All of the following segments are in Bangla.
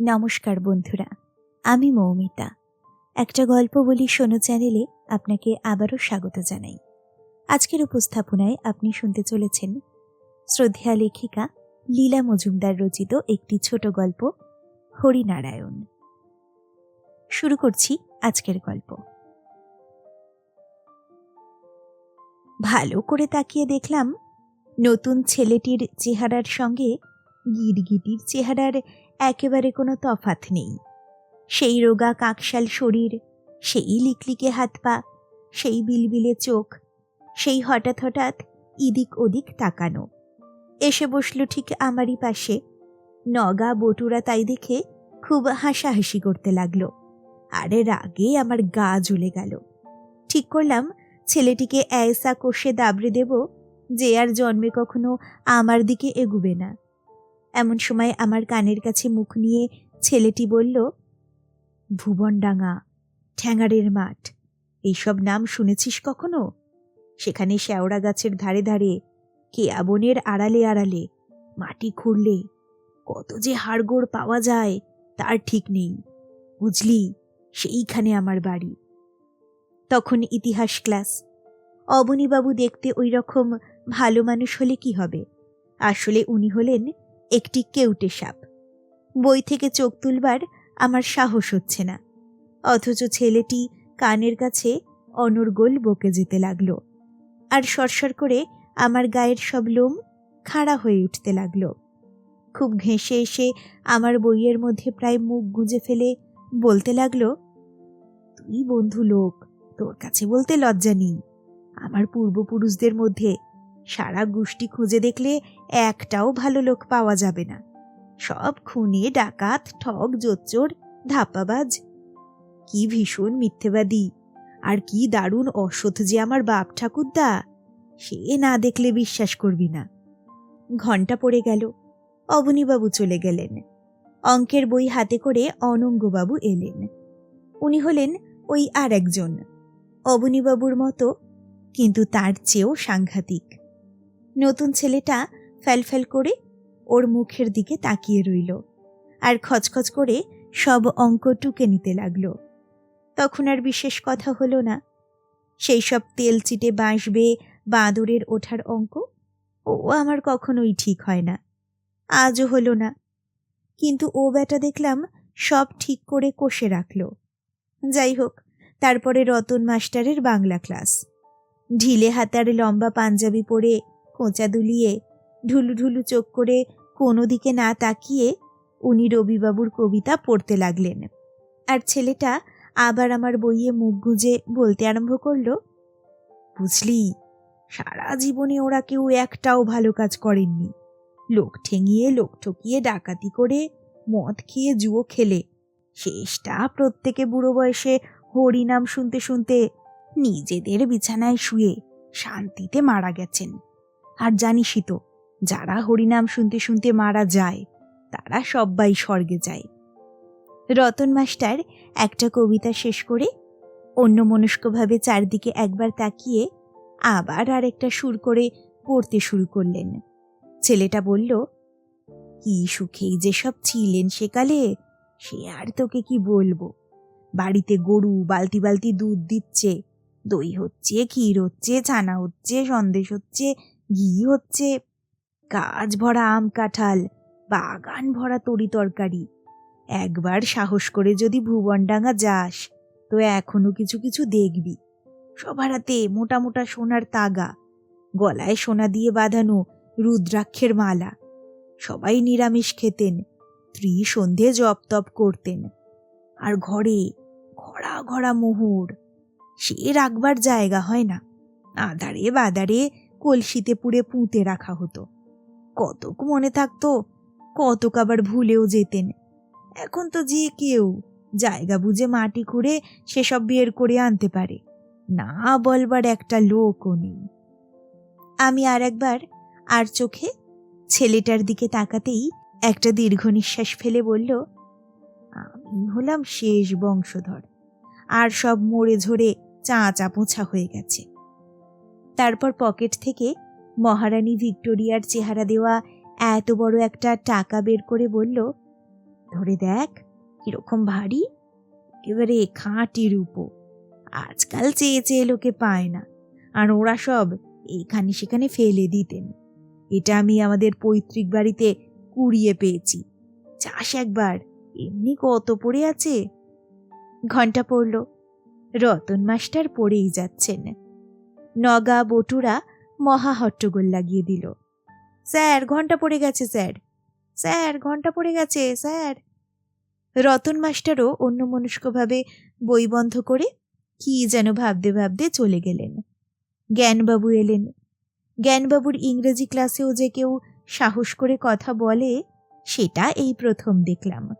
নমস্কার বন্ধুরা, আমি মৌমিতা। একটা গল্প বলি শোনো চ্যানেলে আপনাকে আবারও স্বাগত জানাই। আজকের উপস্থাপনায় আপনি শুনতে চলেছেন শ্রদ্ধেয়া লেখিকা লীলা মজুমদার রচিত একটি ছোট গল্প, হরিনারায়ণ। শুরু করছি আজকের গল্প। ভালো করে তাকিয়ে দেখলাম নতুন ছেলেটির চেহারার সঙ্গে গিরগিটির চেহারার একেবারে কোনো তফাত নেই। সেই রোগা কাকশাল শরীর, সেই লিকলিকে হাত পা, সেই বিলবিলে চোখ, সেই হঠাৎ হঠাৎ ইদিক ওদিক তাকানো। এসে বসল ঠিক আমারই পাশে। নগা বটুরা তাই দেখে খুব হাসাহাসি করতে লাগল। আরে রাগে আমার গা জ্বলে গেল। ঠিক করলাম, ছেলেটিকে এসা কষে দাবড়ে দেব, যে আর জন্মে কখনো আমার দিকে এগুবে না। এমন সময় আমার কানের কাছে মুখ নিয়ে ছেলেটি বলল, ভুবনডাঙ্গা ঠ্যাঙাড়ের মাঠ, এইসব নাম শুনেছিস কখনো? সেখানে শেওড়া গাছের ধারে ধারে কেয়া বনের আড়ালে আড়ালে, মাটি খুঁড়লে, কত যে হাড়গোড় পাওয়া যায়, তার ঠিক নেই, বুঝলি, সেইখানে আমার বাড়ি। তখন ইতিহাস ক্লাস, অবনীবাবু দেখতে ওই রকম ভালো মানুষ হলে কি হবে? আসলে উনি হলেন একটি কেউটে সাপ। বই থেকে চোখ তুলবার আমার সাহস হচ্ছে না। অথচ ছেলেটি কানের কাছে অনর্গোল বকে যেতে লাগল আর সরসর করে আমার গায়ের সব লোম খাড়া হয়ে উঠতে লাগল। খুব ঘেঁষে এসে আমার বইয়ের মধ্যে প্রায় মুখ গুজে ফেলে বলতে লাগল, তুই বন্ধু লোক, তোর কাছে বলতে লজ্জা নেই। আমার পূর্বপুরুষদের মধ্যে সারা গোষ্ঠী খুঁজে দেখলে একটাও ভালো লোক পাওয়া যাবে না। সব খুনে, ডাকাত ঠক জোচ্চোর, ধাপ্পাবাজ। কি ভীষণ মিথ্যেবাদী। আর কি দারুণ অসৎ যে আমার বাপ ঠাকুরদা, সে না দেখলে বিশ্বাস করবি না। ঘণ্টা পড়ে গেল। অবনীবাবু চলে গেলেন। অঙ্কের বই হাতে করে অনঙ্গবাবু এলেন। উনি হলেন ওই আর একজন অবনীবাবুর মতো, কিন্তু তার চেয়েও সাংঘাতিক। নতুন ছেলেটা ফ্যালফ্যাল করে ওর মুখের দিকে তাকিয়ে রইল আর খচখচ করে সব অঙ্ক টুকে নিতে লাগল। তখন আর বিশেষ কথা হলো না। সেই সব তেল চিটে বাঁশবে বাঁদরের ওঠার অঙ্ক, ও আমার কখনোই ঠিক হয় না। আজও হলো না। কিন্তু ও বেটা দেখলাম সব ঠিক করে কষে রাখল। যাই হোক, তারপরে রতন মাস্টারের বাংলা ক্লাস। ঢিলে হাতার লম্বা পাঞ্জাবি পরে কোঁচা দুলিয়ে ঢুলু ঢুলু চোখ করে কোনো দিকে না তাকিয়ে উনি রবিবাবুর কবিতা পড়তে লাগলেন। আর ছেলেটা আবার আমার বইয়ে মুখ গুঁজে বলতে আরম্ভ করল, বুঝলি, সারা জীবনে ওরা কেউ একটাও ভালো কাজ করেননি। লোক ঠেঙিয়ে, লোক ঠকিয়ে, ডাকাতি করে মদ খেয়ে জুয়ো খেলে। শেষটা প্রত্যেকে বুড়ো বয়সে হরিনাম শুনতে শুনতে নিজেদের বিছানায় শুয়ে শান্তিতে মারা গেছেন। আর জানিসই তো, যারা হরিনাম শুনতে শুনতে মারা যায়, তারা সব্বাই স্বর্গে যায়। রতন মাস্টার একটা কবিতা শেষ করে অন্য মনস্কভাবে চারদিকে একবার তাকিয়ে আবার আরেকটা সুর করে পড়তে শুরু করলেন। ছেলেটা বলল, কি সুখেই যেসব ছিলেন সেকালে, সে আর তোকে কি বলব? বাড়িতে গরু বালতি বালতি দুধ দিচ্ছে, দই হচ্ছে, ক্ষীর হচ্ছে, ছানা হচ্ছে, সন্দেশ হচ্ছে ঘি হচ্ছে গাছ ভরা আম কাঁঠাল, বাগান ভরা তরি তরকারি। একবার সাহস করে যদি ভুবনডাঙ্গা যাস, তো এখনও কিছু কিছু দেখবি। সবার হাতে মোটা মোটা সোনার তাগা, গলায় সোনা দিয়ে বাঁধানো রুদ্রাক্ষের মালা। সবাই নিরামিষ খেতেন ত্রি সন্ধে জপ তপ করতেন। আর ঘরে ঘড়া ঘড়া মোহর, সে রাখবার জায়গা হয় না। আধারে বাদারে কলসিতে পুড়ে পুঁতে রাখা হতো। কতক মনে থাকতো, কতক আবার ভুলেও যেতেন। এখন তো যে কেউ জায়গা বুঝে মাটি খুঁড়ে সেসব বের করে আনতে পারে। না বলবার একটা লোকও নেই। আমি আর একবার আর চোখে ছেলেটার দিকে তাকাতেই একটা দীর্ঘ নিঃশ্বাস ফেলে বলল, আমি হলাম শেষ বংশধর। আর সব মরে ঝরে চাঁচা পোছা হয়ে গেছে। তারপর পকেট থেকে মহারানী ভিক্টোরিয়ার চেহারা দেওয়া এত বড় একটা টাকা বের করে বলল, ধরে দেখ, কীরকম ভারী এবারে খাঁটি রূপো। আজকাল চেয়ে চেয়ে লোকে পায় না, আর ওরা সব এইখানে সেখানে ফেলে দিতেন। এটা আমি আমাদের পৈতৃক বাড়িতে কুড়িয়ে পেয়েছি। চাষ একবার এমনি কত পড়ে আছে? ঘণ্টা পড়ল। রতন মাস্টার পড়েই যাচ্ছেন। নগা বটুরা মহা হট্টগোল লাগিয়ে দিল। স্যার, ঘণ্টা পড়ে গেছে, স্যার। স্যার, ঘণ্টা পড়ে গেছে, স্যার। রতন মাস্টারও অন্যমনস্কভাবে বই বন্ধ করে কি যেন ভাবতে ভাবতে চলে গেলেন। জ্ঞানবাবু এলেন। জ্ঞানবাবুর ইংরেজি ক্লাসেও যে কেউ সাহস করে কথা বলে, সেটা এই প্রথম দেখলাম।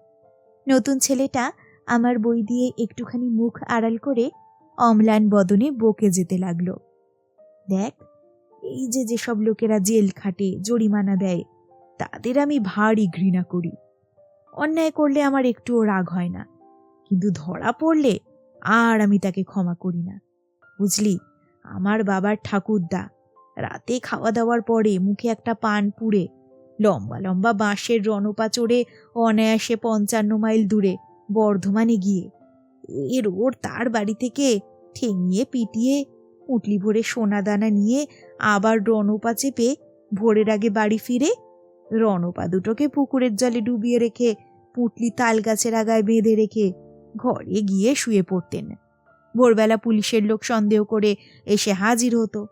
নতুন ছেলেটা আমার বই দিয়ে একটুখানি মুখ আড়াল করে অম্লান বদনে বকে যেতে লাগল। দেখ, এই যে যেসব লোকেরা জেল খাটে, জরিমানা দেয়, তাদের আমি ভারী ঘৃণা করি। অন্যায় করলে আমার একটুও রাগ হয় না, কিন্তু ধরা পড়লে আর আমি তাকে ক্ষমা করি না। বুঝলি? আমার বাবার ঠাকুরদা, রাতে খাওয়া দাওয়ার পরে মুখে একটা পান পুড়ে, লম্বা লম্বা বাঁশের রণপা চড়ে অনায়াসে পঞ্চান্ন মাইল দূরে বর্ধমানে গিয়ে এর ওর তার বাড়ি থেকে ঠেঙিয়ে পিটিয়ে উটলি ভরে সোনা দানা নিয়ে আবার রণপা চেপে ভোরের আগে বাড়ি ফিরে, রণপা দুটোকে পুকুরের জলে ডুবিয়ে রেখে, পুটলি তাল গাছের আগায় বেঁধে রেখে ঘরে গিয়ে শুয়ে পড়তেন। ভোরবেলা পুলিশের লোক সন্দেহ করে এসে হাজির হতো।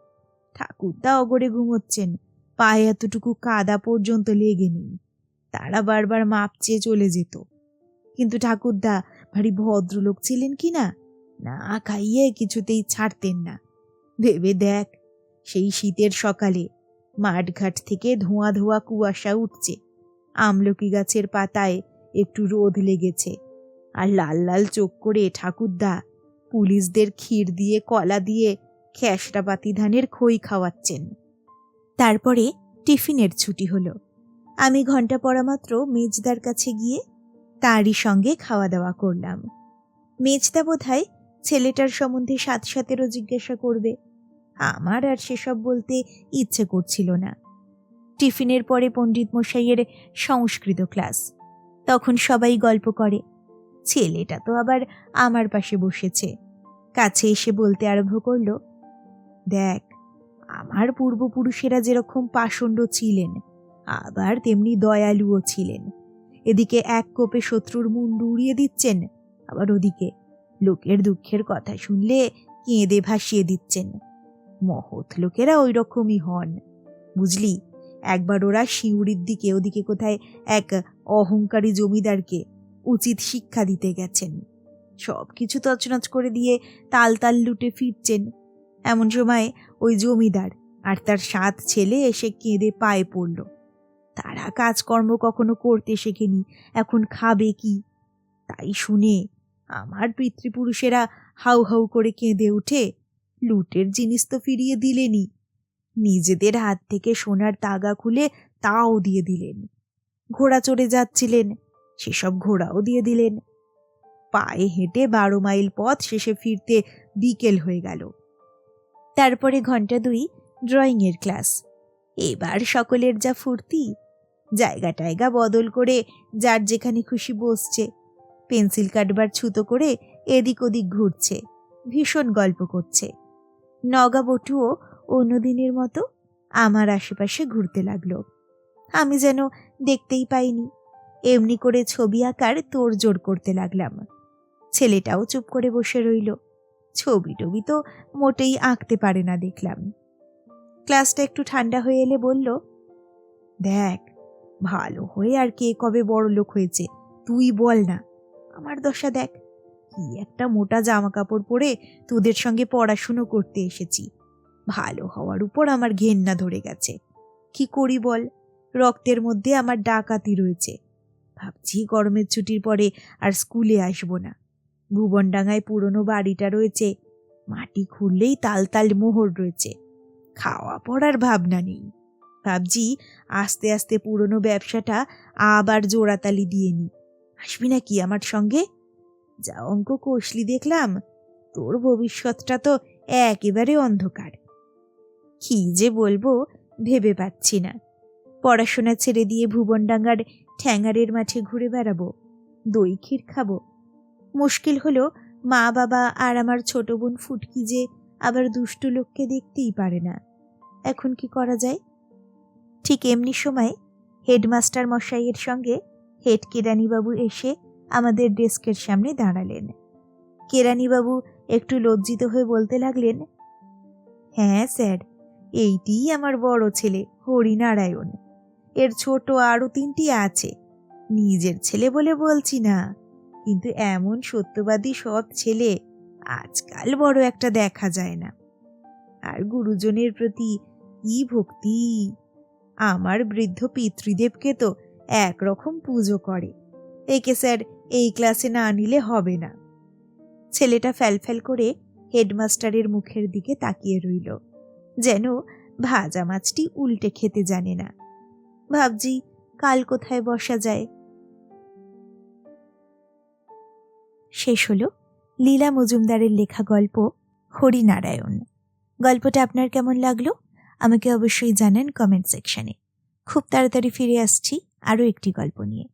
ঠাকুরদা অগরে ঘুমোচ্ছেন, পায়ে এতটুকু কাদা পর্যন্ত লেগে নেই। তারা বারবার মাপ চেয়ে চলে যেত। কিন্তু ঠাকুরদা ভারী ভদ্রলোক ছিলেন কি না? না খাইয়ে কিছুতেই ছাড়তেন না। ভেবে দেখ, সেই শীতের সকালে মাঠঘাট থেকে ধোঁয়া ধোঁয়া কুয়াশা উঠছে। আমলকি গাছের পাতায় একটু রোদ লেগেছে। আর লাল লাল চোখ করে ঠাকুরদা পুলিশদের ক্ষীর দিয়ে, কলা দিয়ে খেসরাপাতি ধানের খই খাওয়াচ্ছেন। তারপরে টিফিনের ছুটি হলো। আমি ঘণ্টা পড়া মাত্র মেজদার কাছে গিয়ে তারই সঙ্গে খাওয়া দাওয়া করলাম। মেজদা বোধহয় ছেলেটার সম্বন্ধে সাত সাতেরও জিজ্ঞাসা করবে। আমার আর সেসব বলতে ইচ্ছে করছিল না। টিফিনের পরে পণ্ডিত মশাইয়ের সংস্কৃত ক্লাস। তখন সবাই গল্প করে। ছেলেটা তো আবার আমার পাশে বসেছে। কাছে এসে বলতে আরম্ভ করল, দেখ, আমার পূর্বপুরুষেরা যেরকম পাষণ্ড ছিলেন, আবার তেমনি দয়ালুও ছিলেন। এদিকে এক কোপে শত্রুর মুন্ডু উড়িয়ে দিচ্ছেন, আবার ওদিকে লোকের দুঃখের কথা শুনলে কেঁদে ভাসিয়ে দিচ্ছেন। মহৎ লোকেরা ওই রকমই হন। বুঝলি? একবার ওরা শিউরির দিকে, ওদিকে কোথায় এক অহংকারী জমিদারকে উচিত শিক্ষা দিতে গেছেন। সব কিছু তছনছ করে দিয়ে তাল তাল লুটে ফিরছেন। এমন সময় ওই জমিদার আর তার সাত ছেলে এসে কেঁদে পায়ে পড়ল। তারা কাজকর্ম কখনো করতে শেখেনি, এখন খাবে কি? তাই শুনে আমার পিতৃপুরুষেরা হাউ হাউ করে কেঁদে উঠে লুটের জিনিস তো ফিরিয়ে দিলেনই নিজেদের হাত থেকে সোনার তাগা খুলে তাও দিয়ে দিলেন। ঘোড়া চড়ে যাচ্ছিলেন, সেসব ঘোড়াও দিয়ে দিলেন। পায়ে হেঁটে বারো মাইল পথ শেষে ফিরতে বিকেল হয়ে গেল। তারপরে ঘণ্টা দুই ড্রয়িংয়ের ক্লাস। এবার সকলের যা ফুর্তি, জায়গা টায়গা বদল করে যার যেখানে খুশি বসছে, পেন্সিল কাটবার ছুতো করে এদিক ওদিক ঘুরছে, ভীষণ গল্প করছে। নগা বটুও অন্যদিনের মতো আমার আশেপাশে ঘুরতে লাগল। আমি যেন দেখতেই পাইনি। এমনি করে ছবি আঁকার তোড়জোড় করতে লাগলাম। ছেলেটাও চুপ করে বসে রইল। ছবি টবি তো মোটেই আঁকতে পারে না দেখলাম। ক্লাসটা একটু ঠান্ডা হয়ে এলে বলল, দেখ, ভালো হয়ে আর কে কবে বড় লোক হয়েছে, তুই বল না। আমার দশা দেখ কি একটা মোটা জামা কাপড় পরে তোদের সঙ্গে পড়াশুনো করতে এসেছি। ভালো হওয়ার উপর আমার ঘেন্না ধরে গেছে। কি করি বল? রক্তের মধ্যে আমার ডাকাতি রয়েছে। ভাবছি গরমের ছুটির পরে আর স্কুলে আসব না। ভুবনডাঙ্গায় পুরনো বাড়িটা রয়েছে। মাটি খুললেই তাল তাল মোহর রয়েছে। খাওয়া পড়ার ভাবনা নেই। ভাবছি আস্তে আস্তে পুরনো ব্যবসাটা আবার জোড়াতালি দিয়ে নি আসবি না কি আমার সঙ্গে? যা অঙ্ক কষলি দেখলাম, তোর ভবিষ্যৎটা তো একেবারে অন্ধকার। কি যে বলব, ভেবে পাচ্ছি না। পড়াশোনা ছেড়ে দিয়ে ভুবনডাঙ্গার ঠ্যাঙারের মাঠে ঘুরে বেড়াবো, দই ক্ষীর খাব। মুশকিল হলো মা বাবা আর আমার ছোট বোন ফুটকি যে আবার দুষ্টু লোককে দেখতেই পারে না। এখন কি করা যায়? ঠিক এমনি সময় হেডমাস্টার মশাইয়ের সঙ্গে হেড কেরানিবাবু এসে আমাদের ডেস্কের সামনে দাঁড়ালেন। কেরানিবাবু একটু লজ্জিত হয়ে বলতে লাগলেন হ্যাঁ স্যার এইটিই আমার বড় ছেলে হরিনারায়ণ। এর ছোট আরও তিনটি আছে। নিজের ছেলে বলে বলছি না, কিন্তু এমন সত্যবাদী সৎ ছেলে আজকাল বড় একটা দেখা যায় না। আর গুরুজনের প্রতি কি ভক্তি! আমার বৃদ্ধ পিতৃদেবকে তো একরকম পুজো করে। একে স্যার, এই ক্লাসে না আনিলে হবে না। ছেলেটা ফ্যালফ্যাল করে হেডমাস্টারের মুখের দিকে তাকিয়ে রইল। যেন ভাজা মাছটি উল্টে খেতে জানে না। ভাবছি, কাল কোথায় বসা যায়? শেষ হলো লীলা মজুমদারের লেখা গল্প হরিনারায়ণ। গল্পটা আপনার কেমন লাগল? আমাকে অবশ্যই জানান কমেন্ট সেকশনে। খুব তাড়াতাড়ি ফিরে আসছি আরও একটি গল্প নিয়ে।